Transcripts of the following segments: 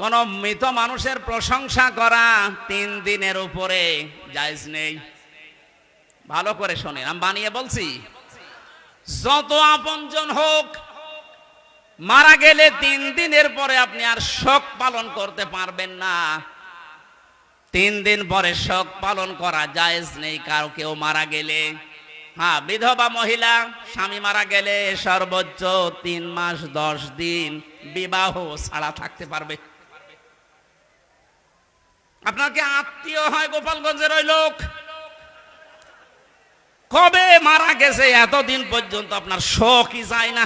কোন মৃত মানুষের প্রশংসা করা তিন দিনের উপরে জায়জ নেই। ভালো করে শোনেন, আমি বানিয়ে বলছি। যত আপনজন হোক, মারা গেলে তিন দিনের পরে আপনি আর শোক পালন করতে পারবেন না। তিন দিন পরে শোক পালন করা জায়েজ নেই কারও কেউ মারা গেলে। হ্যাঁ বিধবা মহিলা, স্বামী মারা গেলে সর্বোচ্চ তিন মাস দশ দিন বিবাহ ছাড়া থাকতে পারবে। আপনার কি আত্মীয় হয় গোপালগঞ্জের ওই লোক। কবে মারা গেছে এতদিন পর্যন্ত আপনার শোকই যায় না।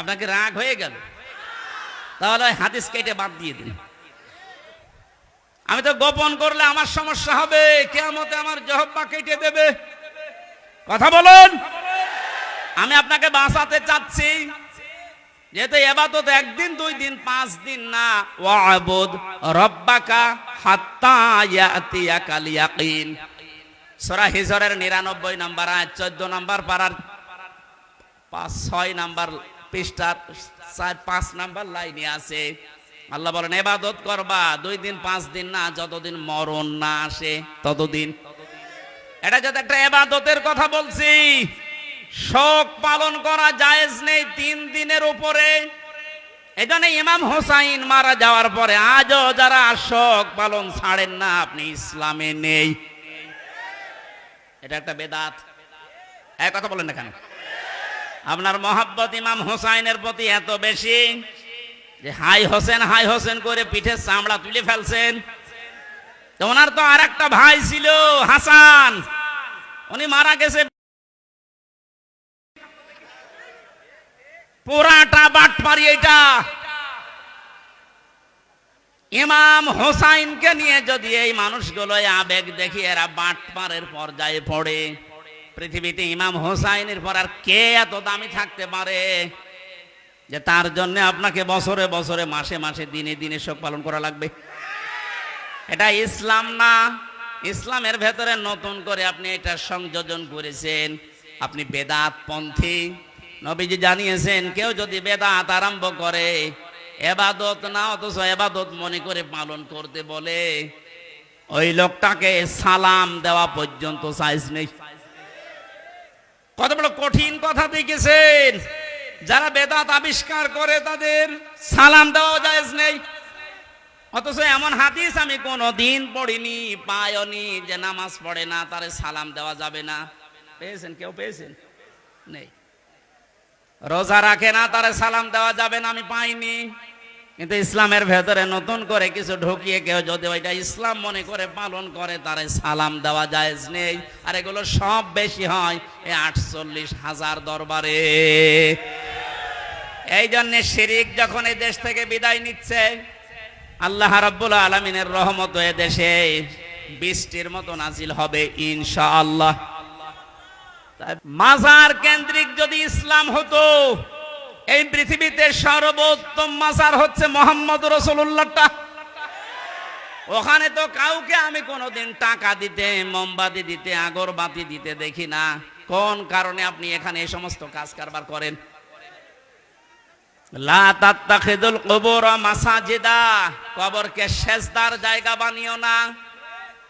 আপনাকে রাগ হয়ে গেল। তাহলে ওই হাদিস কেটে বাদ দিয়ে দিন। আমি তো গোপন করলে আমার সমস্যা হবে, কেয়ামতে আমার জহব্বা কেটে দেবে। কথা বলুন। আমি আপনাকে বাঁচাতে চাচ্ছি। যেহেতু এবাদত একদিন, দুই দিন, পাঁচ দিন না, ওয়াবুদ রব্বাকা হাত্তা ইয়াতিয়াকাল ইয়াকিন সূরা হিজরের 99 নাম্বার আয়াত 14 নাম্বার পারার পাঁচ, ছয় নাম্বার চার, পাঁচ নাম্বার লাইনে আছে। আল্লাহ বলেন, এবাদত করবা, দুই দিন, পাঁচ দিন না, যতদিন মরণ না আসে, ততদিন। এটা যদি একটা এবাদতের কথা বলছি শোক পালন করা জায়েজ নেই তিন দিনের উপরে। এখানে ইমাম হোসাইন মারা যাওয়ার পরে আজও যারা শোক পালন ছাড়েন না, আপনি ইসলামে নেই। এটা একটা বেদাত। এক কথা বলেন না কেন? আপনার মহাব্বত ইমাম হোসাইনের প্রতি এত বেশি যে হাই হোসেন হাই হোসেন করে পিঠে চামড়া তুলে ফেলছেন। তো ওনার তো আর একটা ভাই ছিল হাসান। উনি মারা গেছে পুরাটা বাট পারি এটা ইমাম হোসাইনকে নিয়ে যদি এই মানুষগুলো আবেগ দেখি এরা বাটপারের পর্যায়ে পড়ে, পৃথিবীতে ইমাম হোসাইনের পর আর কে এত দামি থাকতে পারে? যে তার জন্য আপনাকে বছরে বছরে, মাসে মাসে, দিনে দিনে শোক পালন করা লাগবে। এটা ইসলাম না। ইসলামের ভেতরে নতুন করে আপনি এটা সংযোজন করেছেন। আপনি বেদাত পন্থী নবীজি জানিয়েছেন, কেউ যদি বেদাত আরম্ভ করে, এবাদত না, অথচ এবাদত মনে করে পালন করতে বলে, ওই লোকটাকে সালাম দেওয়া পর্যন্ত সাইজ নেই। কত বড় কঠিন কথা দেখেছেন। যারা বেদাত আবিষ্কার করে, তাদের সালাম দেওয়া জায়েজ নেই। অথচ এমন হাদিস আমি কোনো দিন পড়িনি পায়নি যে নামাজ পড়ে না, তারে সালাম দেওয়া যাবে না। পেয়েছেন? কেউ পেয়েছেন? নেই। রোজা রাখে না, তারে সালাম দেওয়া যাবে না, আমি পাইনি। কিন্তু ইসলামের ভেতরে নতুন করে কিছু ঢুকিয়ে কেউ যদি ওইটা ইসলাম মনে করে পালন করে, তারে সালাম দেওয়া যায় নেই। আর এগুলো সব বেশি হয় এই আটচল্লিশ হাজার দরবারে। এই জন্য শিরিক যখন এই দেশ থেকে বিদায় নিচ্ছে, আল্লাহ রাব্বুল আলমিনের রহমত এ দেশে বৃষ্টির মতো নাজিল হবে, ইনশাআল্লাহ। মাজার কেন্দ্রিক যদি ইসলাম হতো, এই পৃথিবীতে সর্বোত্তম মাজার হচ্ছে মোহাম্মদ রসুল্লাহটা ওখানে তো কাউকে আমি কোনোদিন টাকা দিতে, মোমবাতি দিতে, আগরবাতি দিতে দেখি না। কোন কারণে আপনি এখানে এই সমস্ত কাজ কারবার করেন? জায়গা না।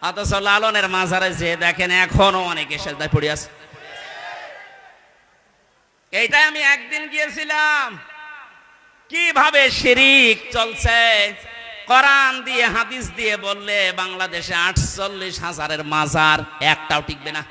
অথচ লালনের মাজারে যে দেখেন এখনও অনেকে সেজদায় পড়ে আছে। এইটাই আমি একদিন গিয়েছিলাম। কীভাবে শিরিক চলছে? কোরআন দিয়ে, হাদিস দিয়ে বললে বাংলাদেশে আটচল্লিশ হাজারের মাজার একটাও টিকবে না।